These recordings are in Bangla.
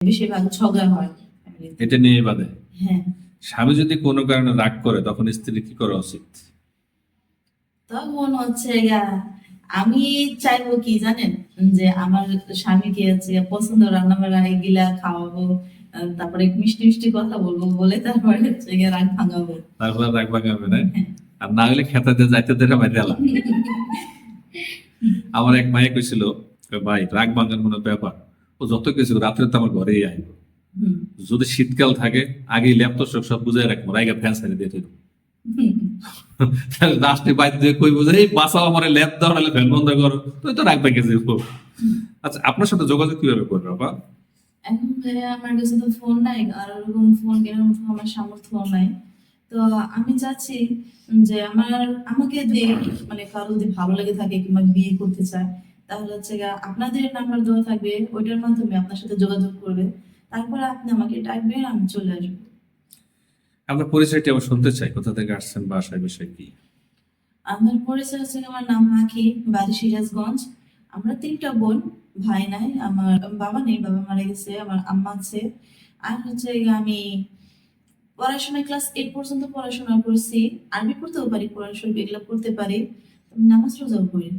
বেশিরভাগ ঝগড়া হয় এটা নিয়ে বাদে। হ্যাঁ। স্বামী যদি কোনো কারণে রাগ করে তখন স্ত্রী কি করা উচিত তখন হচ্ছে আমি চাইব কি জানেন? যে আমার স্বামীকে হচ্ছে পছন্দ রান্না বান্না এগুলা খাওয়াবো তারপরে মিষ্টি মিষ্টি কথা বলব বলে তারপরে হচ্ছে রাগ ভাঙাবো। তারপর রাগ ভাঙাবে না? আর না হলে খেতাতে যাইতে দেরা বাইরে আমার এক মায়ে কইছিল ভাই রাগ ভাঙার কোনো ব্যাপার ও যত কিছু রাত্রে তো আমার ঘরেই আইব যদি শীতকাল থাকে আগে ল্যাপটপ সব সব বুঝাই রাখব রাইগা ফ্যান সারি দিয়ে দিয়ে কই বুঝে এই বাসাও আমার ল্যাপ দাও নাহলে ফ্যান বন্ধ করো। তুই তো ভেঙে যাব আচ্ছা আপনার সাথে যোগাযোগ কীভাবে করবে বাবা এখন ভাইয়া আমার কাছে তো ফোন নাই আর ওরকম ফোন কেনার মতো আমার সামর্থ্য নাই। তো আমি চাচ্ছি যে আমার আমাকে যদি মানে কারও যদি ভালো লেগে থাকে কিংবা বিয়ে করতে চায় তাহলে হচ্ছে আপনাদের নাম্বার দেওয়া থাকবে ওইটার মাধ্যমে আপনার সাথে যোগাযোগ করবে। তারপরে আপনি আমাকে ডাকবেন আমি চলে আসব। আপনার পরিচয়টি আবার শুনতে চাই কোথা থেকে আসছেন বাসায় বিষয় কি? আমার পরিচয় হচ্ছে আমার নাম আখি বাড়ি সিরাজগঞ্জ। আমরা তিনটা বোন ভাই নাই আমার বাবা নেই বাবা মারা গেছে আমার আম্মা আছে। আর হচ্ছে আমি পড়াশোনা ক্লাস এইট পর্যন্ত পড়াশোনা করছি। আরবি পড়তেও পারি কোরআন শরীফ এগুলো পড়তে পারি। নামাজ রোজাও করি।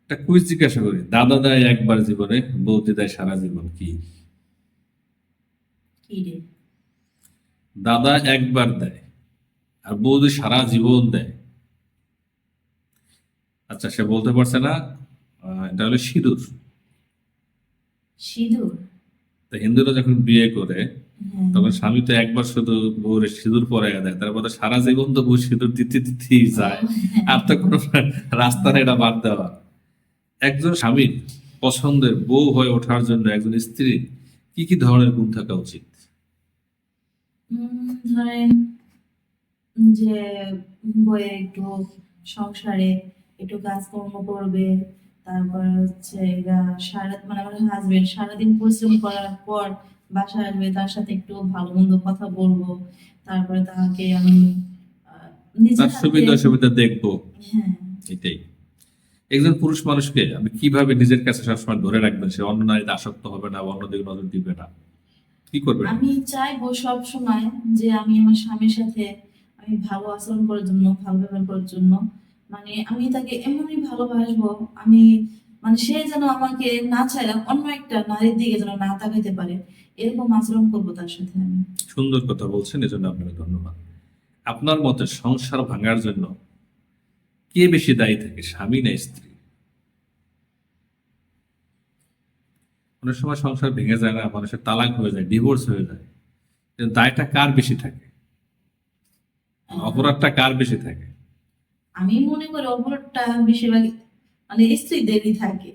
একটা কুইজ জিজ্ঞাসা করি দাদা দেয় একবার জীবনে বৌদি দেয় সারা জীবন কি? দাদা একবার দেয় আর বৌদি সারা জীবন দেয়। আচ্ছা সে বলতে পারছে না এটা হলো সিঁদুর। সিঁদুর? তো হিন্দুরা যখন বিয়ে করে তখন স্বামী তো একবার শুধু বউরে সিঁদুর পরাইয়া দেয় তারপরে সারা জীবন তো বউ সিঁদুর দিতে দিতেই যায়। আর তো কোনো রাস্তা এটা বাদ দেওয়া। একজন স্বামীর পছন্দের বউ হয়ে ওঠার জন্য একজন স্ত্রী কি কি ধরনের গুণ থাকা উচিত? ধরেন যে বইয়ে একটু সংসারে একটু কাজকর্ম করবে তারপর হচ্ছে সারা মানে আমার হাজবেন্ড সারাদিন পরিশ্রম করার পর বাসায় আসবে তার সাথে একটু ভালো মন্দ কথা বলব। তারপরে তাকে আমি তার সুবিধা অসুবিধা দেখব। হ্যাঁ। এটাই। একজন পুরুষ মানুষকে আপনি কীভাবে নিজের কাছে সবসময় ধরে রাখবেন? সে অন্য নারীতে আসক্ত হবে না অন্য দিকে নজর দিবে না। কি করবেন? আমি চাইব সব সময় যে আমি আমার স্বামীর সাথে আমি ভালো আচরণ করার জন্য ভালো ব্যবহার করার জন্য। মানে আমি তাকে এমনই ভালোবাসবো আমি মানে সে যেন আমাকে না চাইলে অন্য একটা নারীর দিকে যেন না তাকাইতে পারে এরকম আচরণ করব তার সাথে আমি। সুন্দর কথা বলছেন এজন্য আপনাকে ধন্যবাদ। আপনার মতে সংসার ভাঙার জন্য কে বেশি দায়ী থাকে স্বামী না স্ত্রী? অনেক সময় সংসার ভেঙে যায় না মানুষের তালাক হয়ে যায় ডিভোর্স হয়ে যায়। কিন্তু দায়টা কার বেশি থাকে? অপরাধটা কার বেশি থাকে? আমি মনে করি অপরাধটা বেশিরভাগ মানে স্ত্রী দেবী থাকে।